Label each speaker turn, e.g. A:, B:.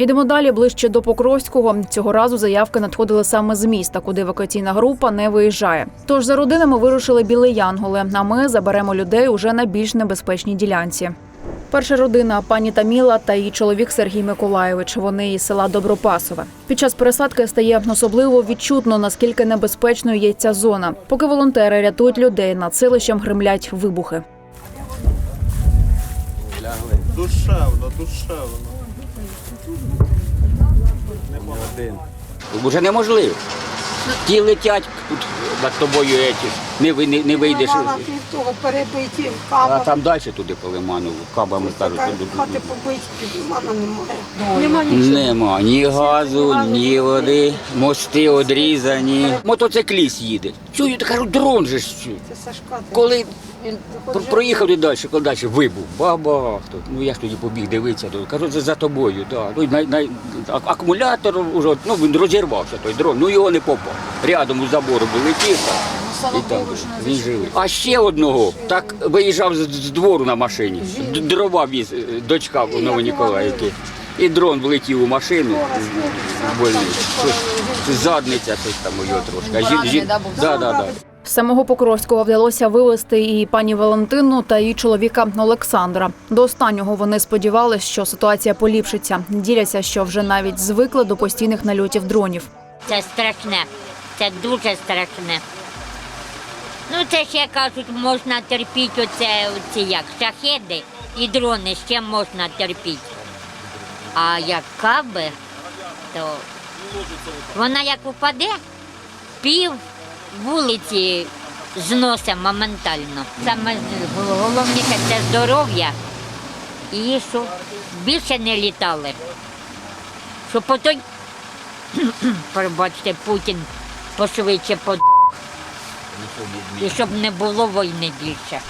A: Йдемо далі ближче до Покровського. Цього разу заявки надходили саме з міста, куди евакуаційна група не виїжджає. Тож за родинами вирушили біли Янголи. А ми заберемо людей уже на більш небезпечній ділянці. Перша родина пані Таміла та її чоловік Сергій Миколайович. Вони із села Добропасове. Під час пересадки стає особливо відчутно, наскільки небезпечною є ця зона. Поки волонтери рятують людей, над селищем гримлять вибухи.
B: Душевно, душевно.
C: Вже неможливо. Ті летять над тобою еті. Не, ви- не, не вийдеш.
D: Мала того перебиті
C: А
D: каба.
C: там далі туди по лиману, кабами кажуть.
D: Така
C: туди.
D: хати побиті, підмана немає. Нема нічого.
C: Нема ні газу, ні води, мости одрізані. Мотоцикліст їде. Чую, кажу, дрон же ж. чую.
D: Це Сашка.
C: Коли він про- проїхав і далі, коли далі вибух, бабах. тут. Ну я ж тоді побіг дивитися, то кажу, це за тобою. Да. Ну, най, най, а- акумулятор уже, ну він розірвався той дрон, ну його не попав. Рядом у забору був летів там. І там він живий. А ще одного, так виїжджав з, з двору на машині. Д- Дрова віз, е, дочка в Новоніколаївки. І дрон влетів у машину. Щось, задниця щось там у його трошки. А жін- жін- да, да, да.
A: З самого Покровського вдалося вивезти і пані Валентину та її чоловіка Олександра. До останнього вони сподівалися, що ситуація поліпшиться. Діляться, що вже навіть звикли до постійних нальотів дронів.
E: Це страшне, це дуже страшне. Ну, це ще кажуть, можна терпіти оце, оці як шахеди і дрони ще можна терпіти. А як каби, то вона як упаде, пів вулиці зносить моментально. Саме головніше це здоров'я і щоб більше не літали. Щоб потім пробачте, Путін пошвидше под... І щоб не було війни більше.